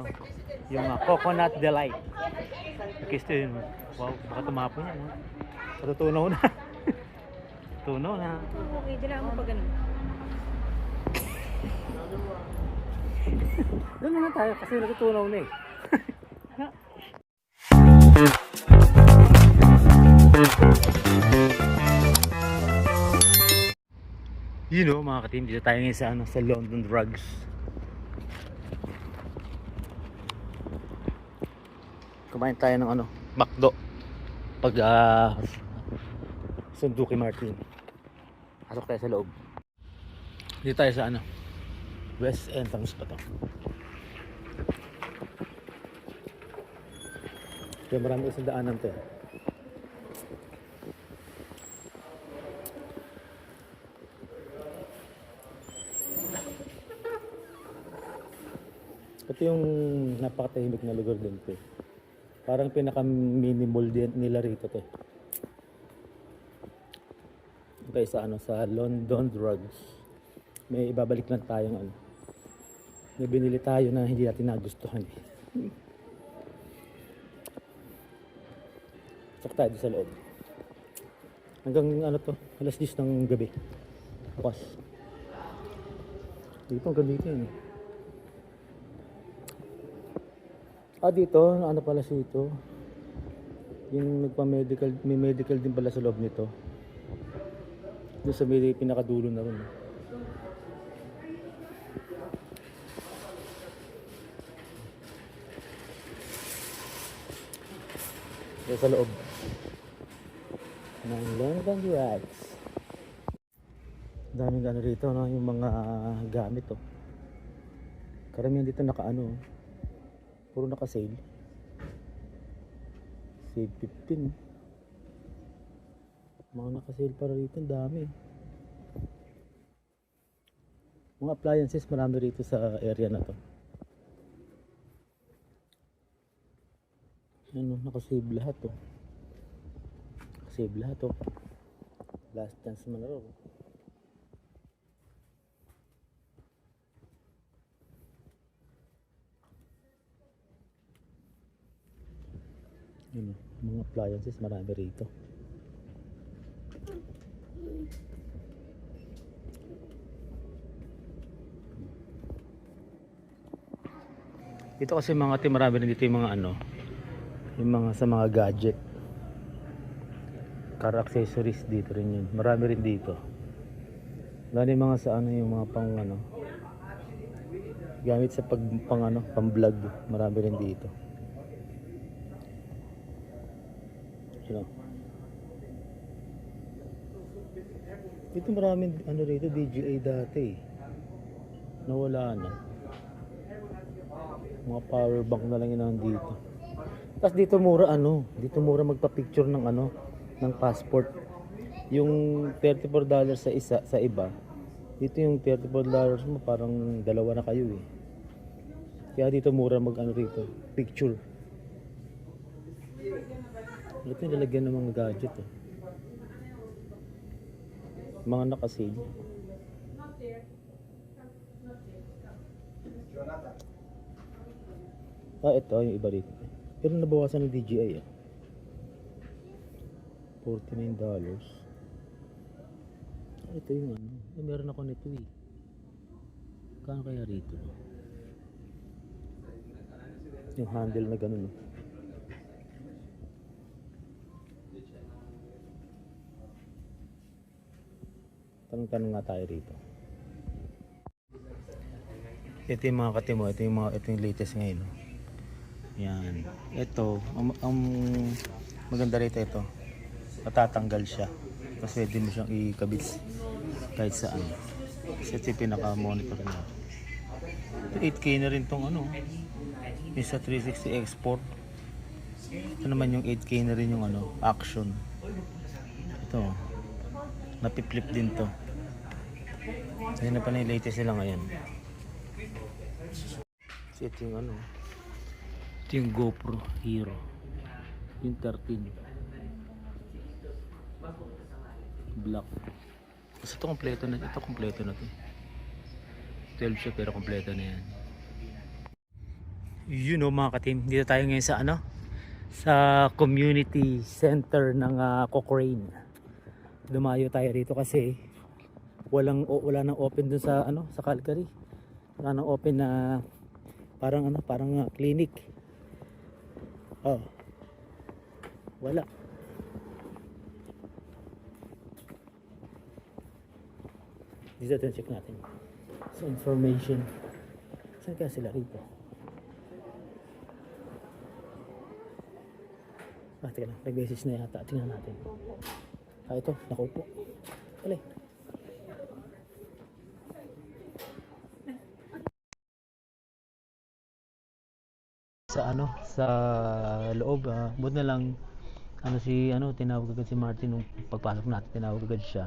No, yung uh, coconut delight. Gusto yun. Wow, baka tumapon yan. No? Matutunaw na. Tunaw na. Okay, dila mo pa ganun. Doon na tayo kasi natutunaw na eh. you know mga ka-team, dito tayo ngayon sa, ano, sa London Drugs. Kumain tayo ng ano, McDo. Pag sundo kay Martin. Pasok tayo sa loob. Dito tayo sa ano, West Entrance pa to. Kaya marami isang daanan to. Ito yung napakatahimik na lugar din to. Parang pinaka-minimal din nila rito to. Okay, sa ano sa London Drugs. May ibabalik lang tayong ano. May binili tayo na hindi natin nagustuhan eh. Sakta tayo sa loob. Hanggang ano to, alas 10 ng gabi. Bukas. Dito ang ganda dito yun. eh. Ah, dito, ano pala si ito? Yung nagpa-medical, may medical din pala sa loob nito. Doon sa may pinakadulo na rin. eh. Dito sa loob. Ng London Drugs. Daming ano rito, no? yung mga gamit. Oh. Karamihan dito naka-ano. oh. Puro naka-sale. Save 15. Mga naka-sale para rito, dami. Mga appliances, marami rito sa area na to. Ano, naka-save lahat to. Naka-save lahat to. Last chance man raw. Yun, mga appliances marami rito. Dito kasi mga team marami rin dito yung mga ano, yung mga sa mga gadget. Car accessories dito rin yun. Marami rin dito. Lalo mga sa ano yung mga pang ano gamit sa pag pang ano, pang vlog. Marami rin dito. Yun o. Dito maraming ano rito, DJI dati. Nawala na. Mga power bank na lang yun nandito. Tapos dito mura ano, dito mura magpa-picture ng ano, ng passport. Yung $34 sa isa, sa iba, dito yung $34 mo parang dalawa na kayo eh. Kaya dito mura mag ano rito, picture. Ito yung lalagyan ng mga gadget eh. Mga nakasale. Ah, ito yung iba rito. Pero nabawasan ng DJI ah. $49. Ah, ito yung ano. Eh, meron ako nito eh. Kano kaya rito? Yung handle na ganun eh. Tanong-tanong nga tayo rito. Ito yung mga katimo, ito yung mga ito yung latest ngayon. Yan. Ito, ang, ang maganda rito ito. Matatanggal siya. Tapos pwede mo siyang ikabit kahit saan. Kasi ito yung pinaka-monitor niya. Ito 8K na rin tong ano. Yung sa 360 export. Ito naman yung 8K na rin yung ano, action. Ito. Napiflip din to. Ayun na pa na yung latest nila ngayon. Kasi ito yung ano. Ito yung GoPro Hero. Yung 13. Black. Kasi ito kompleto na. Ito kompleto na to. 12 siya pero kompleto na yan. Yun know, mga katim, dito tayo ngayon sa ano? Sa community center ng ah, Cochrane. Dumayo tayo rito kasi walang wala nang open dun sa ano sa Calgary. Wala nang open na parang ano, parang ah, clinic. Oh. Wala. Dito natin check natin. Sa information. Saan kaya sila rito? Ah, teka lang. Nag-message na yata. Tingnan natin. Ah, ito. Nakaupo. Alay. Sa ano? Sa loob. Ah, buti na lang ano si ano tinawag agad si Martin nung pagpasok natin tinawag agad siya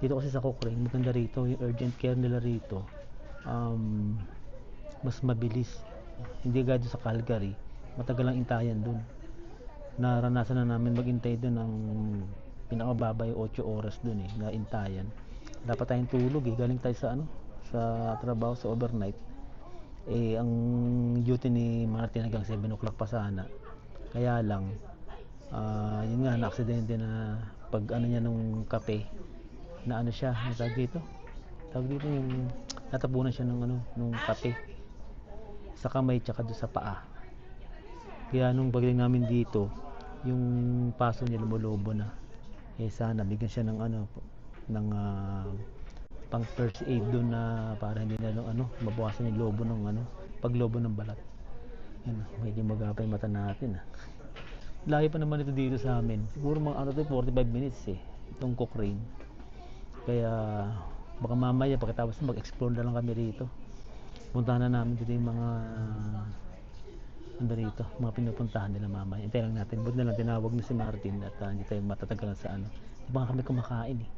dito kasi sa Cochrane maganda rito yung urgent care nila rito um, mas mabilis hindi agad sa Calgary matagal ang intayan dun naranasan na namin maghintay dun ng pinakababa yung 8 oras dun eh na intayan. Dapat tayong tulog eh galing tayo sa ano sa trabaho sa overnight. Eh ang duty ni Martin hanggang 7 o'clock pa sana. Kaya lang ah yun nga na aksidente na pag ano niya nung kape na ano siya ang tawag dito? Tawag dito yung natapunan siya ng ano nung kape. Sa kamay tsaka doon sa paa. Kaya nung pagdating namin dito yung paso niya lumulobo na eh sana bigyan siya ng ano ng ah, pang first aid doon na para hindi na ano, mabawasan yung lobo ng ano paglobo ng balat. Yun medyo magapay mata natin ah. Layo pa naman ito dito sa amin. Siguro mga ano to 45 minutes eh itong Cochrane. Kaya baka mamaya pagkatapos mag-explore na lang kami rito. Punta na namin dito yung mga ano rito mga pinupuntahan nila mamaya hintay lang natin buti na lang tinawag na si Martin at ah, hindi tayo matatagalan sa ano hindi pa kami kumakain eh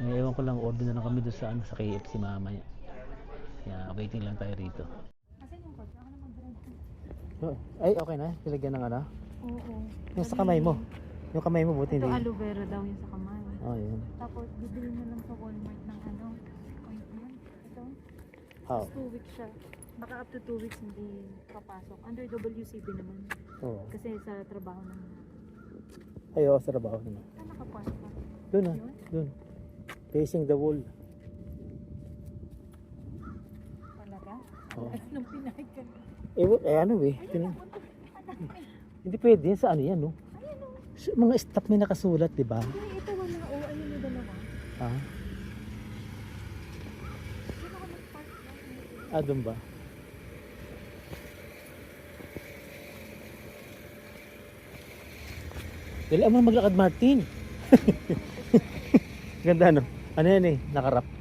eh, ewan ko lang order na lang kami doon sa ano sa KFC mamaya kaya waiting lang tayo rito Asan yung kotse? Ako na mag-drive. ay okay na nilagyan ng ano Oo. yung sa kamay mo yung kamay mo buti Ito hindi aloe vera daw yung sa kamay. oh yun Tapos bibili na lang sa Walmart ng ano. Ointment. Ito. oh Two weeks siya. Baka up to two weeks hindi papasok. Under WCB naman. oh Kasi sa trabaho naman. ayo sa trabaho naman Saan nakapasok ka? doon ah Yun? doon facing the wall Talaga? oh. Nung pinahid ka eh, wa- eh ano eh Tin- hindi pwede yan sa ano yan no Ayun o. Sa mga staff may nakasulat di ba Ay, ito wala. O, ayun yung dalawa. ah Sino ka ah doon ba Dali mo maglakad Martin. Ganda no? Ano yan eh? Nakarap. Ah,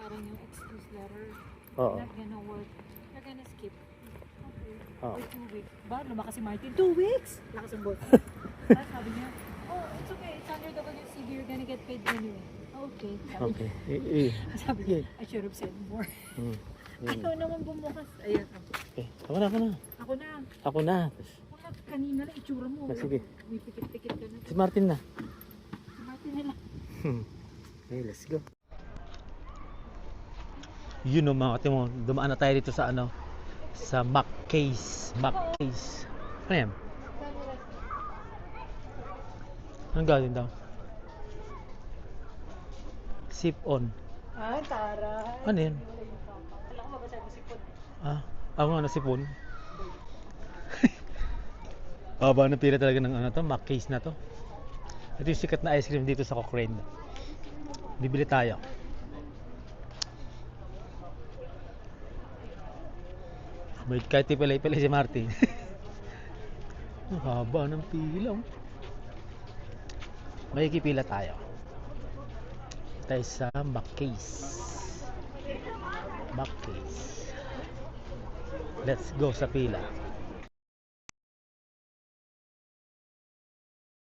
parang yung excuse letter. Oo. Not gonna work. You're gonna skip. Okay. Oo. For two weeks. Ba, lumakas si Martin. Two weeks? Lakas ang boss. Tapos sabi niya, oh, it's okay. It's under WCB. You're gonna get paid anyway. Okay. Sabi, Okay. Eh, eh. sabi niya, I should have said more. Hmm. Yun. Ikaw naman bumukas. Ayun. Okay. Ako na, ako na. Ako na. Ako na. Ako na. Kanina lang itsura mo. Ah, sige. May pikit-pikit ka na. Si Martin na. Si Martin na lang. Okay, let's go. Yun o mga katimo, dumaan na tayo dito sa ano, sa Mac Case. Mac Case. Ano yan? Anong galing daw? Sip on. Ah, tara. Ano yan? Alam ko mabasa mo si Pod. Ah, ako nga nasipon. Haba ng pila talaga ng ano to, Mac Case na to. Ito yung sikat na ice cream dito sa Cochrane. Bibili tayo. Wait, kahit tipilay-pilay si Martin. Ang haba ng pila. oh. Makikipila tayo. Tayo sa Mackay's. Mackay's. Let's go sa pila.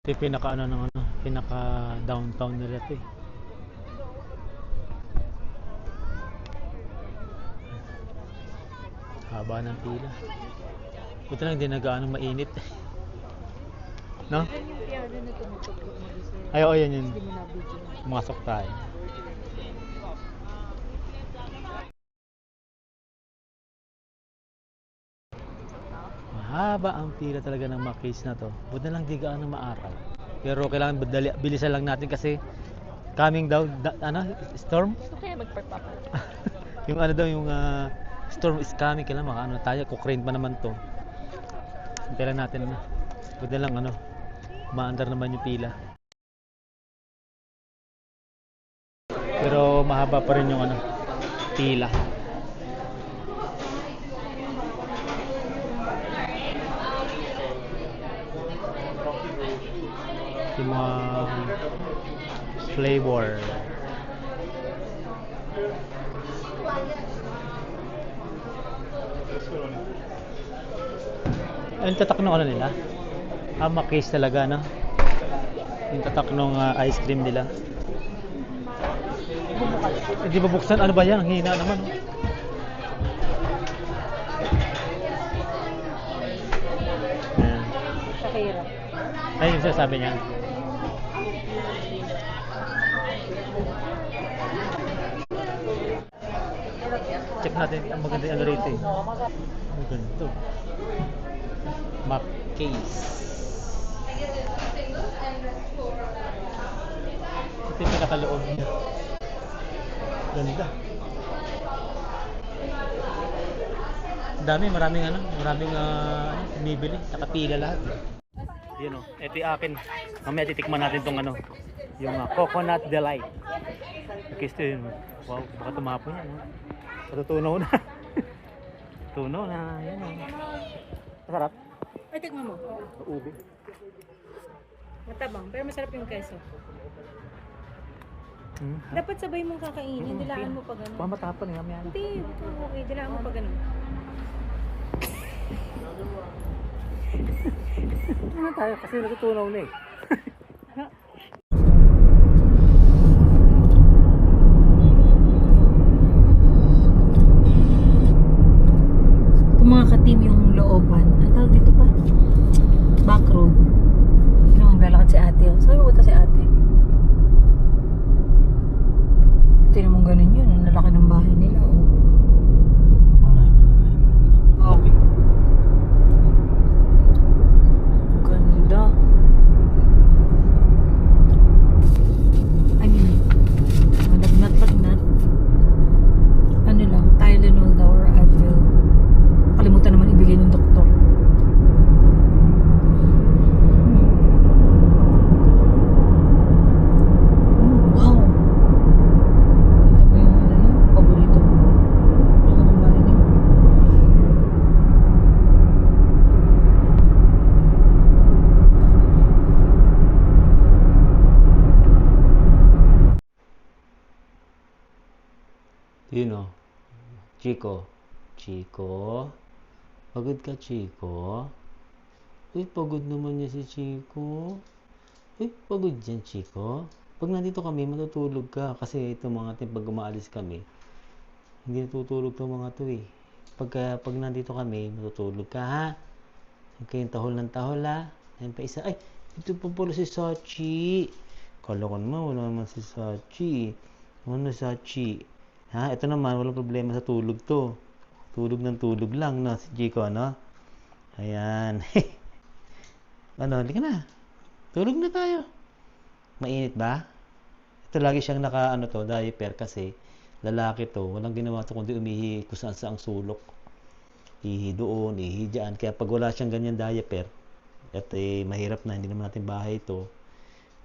Ito yung pinaka ano ng ano, pinaka downtown nila ito eh. Haba ng pila. Buti lang hindi na gaano mainit. No? Ay, oo, yan yun. Video. Pumasok tayo. Mahaba ang pila talaga ng mga case na to. Buti na lang di gaano maaraw. Pero kailangan badali, bilisan lang natin kasi coming down, da- ano, storm? Gusto kaya magpagpapa. yung ano daw, yung ah, storm is coming. Kailangan maka, ano tayo, kukrain pa naman to. Hintayin natin na. Buti na lang, ano, maandar naman yung pila. Pero mahaba pa rin yung ano, pila. Yung mga flavor. Yung tatak ng ano nila? Ah, talaga, no? Yung tatak ng ah, ice cream nila. Eh, di ba buksan? Ano ba yan? Ang hina naman. Shakira. Ay, yung sinasabi niya. Check natin ang maganda yung eh. Ang ganito. Mac case. Ito yung pinakaloob niya. Ganda. Dami, maraming ano, maraming uh, bumibili, nakapila lahat. Yun o, ito yung akin. Mamaya titikman natin tong ano, yung ah, coconut delight. Okay, ito yun. Wow, baka tumapon yan. No? Matutunaw na. Tunaw na, yan o. Masarap. Ay, tignan mo. Ubi. Matabang, pero masarap yung keso. Hmm. Dapat sabay mong kakainin, dilaan mo pa ganun. Baka matapon nga mamaya. Hindi, okay, dilaan mo pa ganun. Ano tayo? Kasi natutunaw na eh. Ito mga ka-team yung looban. Ang tawag dito pa? Back road. Sino ang lalakad si ate? Oh. Sabi mo ba si ate? Tignan mo ganun yun. Ang lalaki ng bahay nila. Oh. Okay. Ganda. I mean, malagnat-lagnat. Ano lang, Tylenol daw or Advil. Kalimutan naman ibigay ng doktor. Mm, Wow! Ito ba yung ano na? Paborito. Ano ng bahay nila? Yun o. Chico. Chico. Pagod ka, Chico. Uy, pagod naman niya si Chico. Uy, pagod yan, Chico. Pag nandito kami, matutulog ka. Kasi ito mga ating pag umaalis kami, hindi natutulog itong mga to eh. Pag, pag nandito kami, matutulog ka ha. Huwag kayong tahol ng tahol ha. Ayun pa isa. Ay, ito pa pala si Sachi. Kala ko naman, wala naman si Sachi. Ano Sachi? Ha, ito naman, walang problema sa tulog to. Tulog ng tulog lang, no? Si Chico, ano? Ayan. ano, halika na. Tulog na tayo. Mainit ba? Ito lagi siyang naka, ano to, diaper kasi lalaki to, walang ginawa to kundi umihi kung saan sa ang sulok. Ihi doon, ihi dyan. Kaya pag wala siyang ganyan diaper, at eh, mahirap na, hindi naman natin bahay to,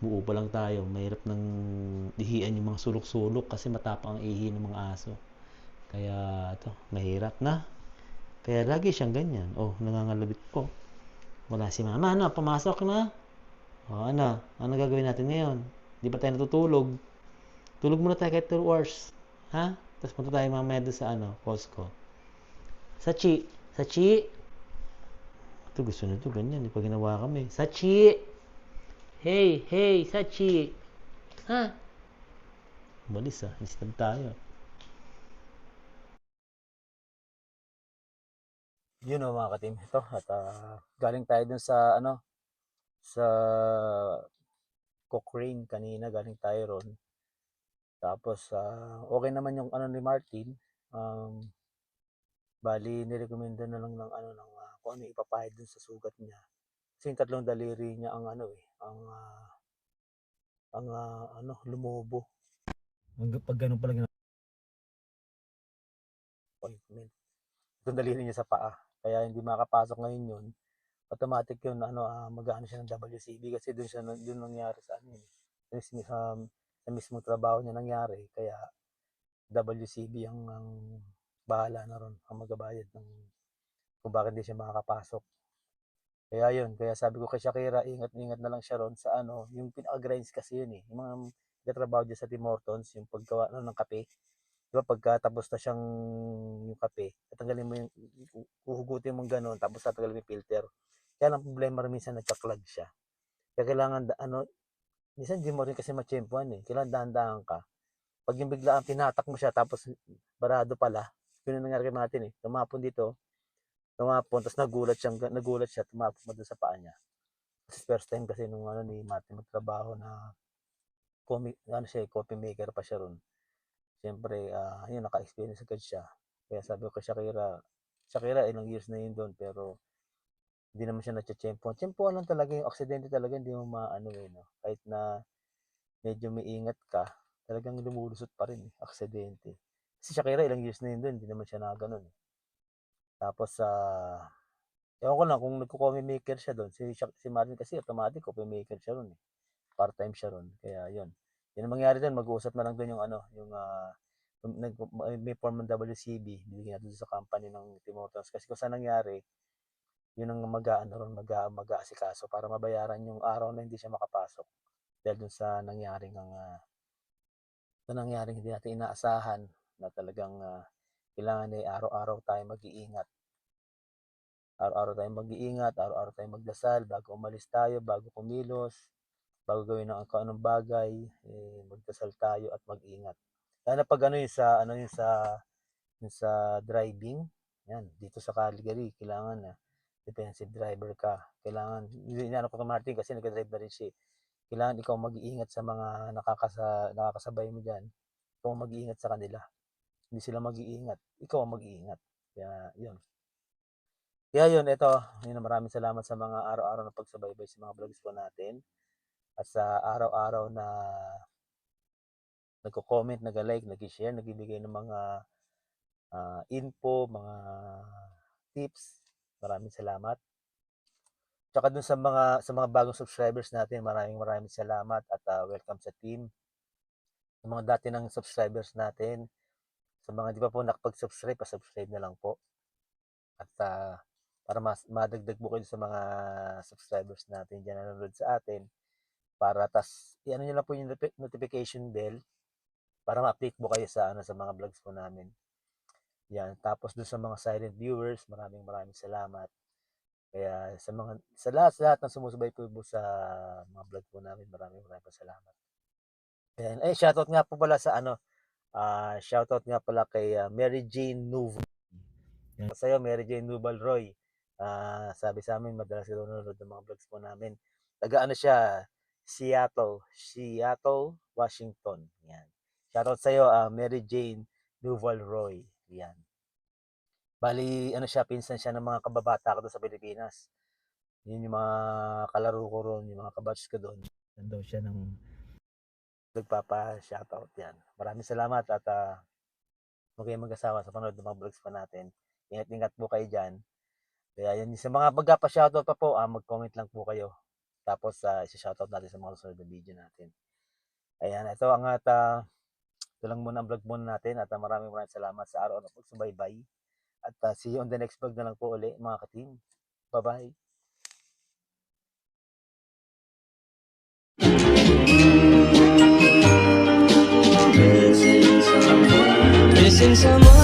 buo pa lang tayo, mahirap nang ihian yung mga sulok-sulok kasi matapang ang ihi ng mga aso. Kaya ito, mahirap na. Kaya lagi siyang ganyan. Oh, nangangalabit po. Wala si mama. Ano, pumasok na? O ano, ano gagawin natin ngayon? Di ba tayo natutulog? Tulog muna tayo kahit 2 hours. Ha? Tapos punta tayo mamaya doon sa ano, Costco. Sachi! Sachi! Ito gusto nito ganyan. Di pa ginawa kami. Sachi! Hey! Hey! Sachi! Ha? Balis ah. Instant tayo. Yun o mga katim. Ito. At ah, galing tayo dun sa ano, sa Cochrane kanina galing tayo ron. Tapos ah, okay naman yung ano ni Martin. Um, bali nirekomenda na lang ng ano ng ah, kung ano ipapahid dun sa sugat niya. Kasi yung tatlong daliri niya ang ano eh, ang ah, ang ah, ano lumobo. Pag, pag ganun pala gina- appointment. Itong daliri niya sa paa. Kaya hindi makapasok ngayon yun. Automatic yun ano, ah, mag-ano siya ng WCB kasi doon siya doon nangyari sa ano yun. Sa, mis- sa, sa mismo trabaho niya nangyari. Kaya WCB ang, ang bahala na ron ang magabayad ng kung bakit hindi siya makakapasok. Kaya yun, kaya sabi ko kay Shakira, ingat-ingat na lang siya ron sa ano, yung pinaka-grinds kasi yun eh. Yung mga nagtatrabaho dyan sa Tim Hortons, yung paggawa ano, ng kape. Di ba pagka tapos na siyang yung kape, tatanggalin mo yung, uhugutin mo gano'n, tapos tatanggalin mo yung filter. Kaya lang problema rin minsan nagka-clog siya. Kaya kailangan, ano, minsan di mo rin kasi matsyempuan eh. Kailangan dahan-dahan ka. Pag yung biglaan tinatak mo siya, tapos barado pala, yun ang nangyari Martin eh. Tumapon dito, tumapon, tapos nagulat siya, nagulat siya, tumapon dun sa paa niya. Kasi first time kasi nung ano ni Martin magtrabaho na comic, ano siya, coffee maker pa siya ron. Siyempre, ah yun, naka-experience agad siya. Kaya sabi ko kay Shakira, Shakira, ilang years na yun doon, pero hindi naman siya natsyempuan. Tsyempuan lang talaga yung aksidente talaga, hindi mo maano eh, no? Kahit na medyo may ingat ka, talagang lumulusot pa rin, eh, aksidente. Si Shakira, ilang years na yun doon, hindi naman siya na ganun. Eh. Tapos, sa ewan ko lang kung nagko-coffee maker siya doon. Si, si Martin kasi automatic coffee maker siya ron eh. Part-time siya ron. Kaya yun. Yun ang mangyari doon, mag-uusap na lang doon yung ano, yung yung nag, may form ng WCB, bibigyan natin sa company ng Timoteos. Kasi kung saan nangyari, yun ang mag-aano ron, mag mag-aasikaso para mabayaran yung araw na hindi siya makapasok. Dahil dun sa nangyaring ang ah, sa nangyaring hindi natin inaasahan na talagang ah, kailangan ay araw-araw tayo mag-iingat. Araw-araw tayo mag-iingat, araw-araw tayo magdasal bago umalis tayo, bago kumilos, bago gawin ng kung anong bagay, eh, magdasal tayo at mag-ingat. Lalo pag ano yung sa ano yung sa yung sa driving, yan, dito sa Calgary, kailangan na defensive driver ka. Kailangan, inaano ko kay Martin kasi nag-drive na rin siya. eh. Kailangan ikaw mag-iingat sa mga nakakasa, nakakasabay mo dyan. Ikaw mag-iingat sa kanila. Hindi sila mag-iingat. Ikaw ang mag-iingat. Kaya, yun. Kaya yun, ito, yun, maraming salamat sa mga araw-araw na pagsubaybay sa mga vlogs po natin. At sa araw-araw na nagko-comment, nag-like, nag-share, nagbibigay ng mga ah, info, mga tips. Maraming salamat. Tsaka dun sa mga sa mga bagong subscribers natin, maraming maraming salamat at ah, welcome sa team. Sa mga dati ng subscribers natin, sa mga di pa po nakapag-subscribe, pa-subscribe na lang po. At ah, para mas madagdag po kayo sa mga subscribers natin dyan na nanonood sa atin para tas i-ano nyo lang po yung notifi- notification bell para ma-update po kayo sa ano sa mga vlogs po namin. Yan. Tapos dun sa mga silent viewers, maraming maraming salamat. Kaya sa mga sa lahat sa lahat ng sumusubay po po sa mga vlog po namin, maraming maraming salamat. Ayan. Eh, shoutout nga po pala sa ano, ah shoutout nga pala kay ah, Mary Jane Nuval. Yan. Sa iyo, Mary Jane Nuval Roy. Ah, sabi sa amin, madalas daw nanonood ng mga vlogs po namin. Taga ano siya, Seattle, Seattle, Washington. Yan. Shoutout sa iyo, ah, Mary Jane Nuval Roy. Yan. Bali, ano siya, pinsan siya ng mga kababata ko sa Pilipinas. Yun yung mga kalaro ko ron, yung mga kabatch ko doon. Nandaw siya ng nagpapa-shoutout yan. Maraming salamat at uh, huwag kayong mag-asawa sa panood ng mga vlogs pa natin. Ingat-ingat po kayo dyan. Kaya yun, sa mga magpapa-shoutout pa po, ah, mag-comment lang po kayo. Tapos, uh, isa-shoutout natin sa mga susunod na video natin. Ayan, ito ang at ah, ito lang muna ang vlog muna natin at ah, maraming maraming salamat sa araw na pagsubaybay. At ah, see you on the next vlog na lang po uli mga ka-team. Bye-bye. since I'm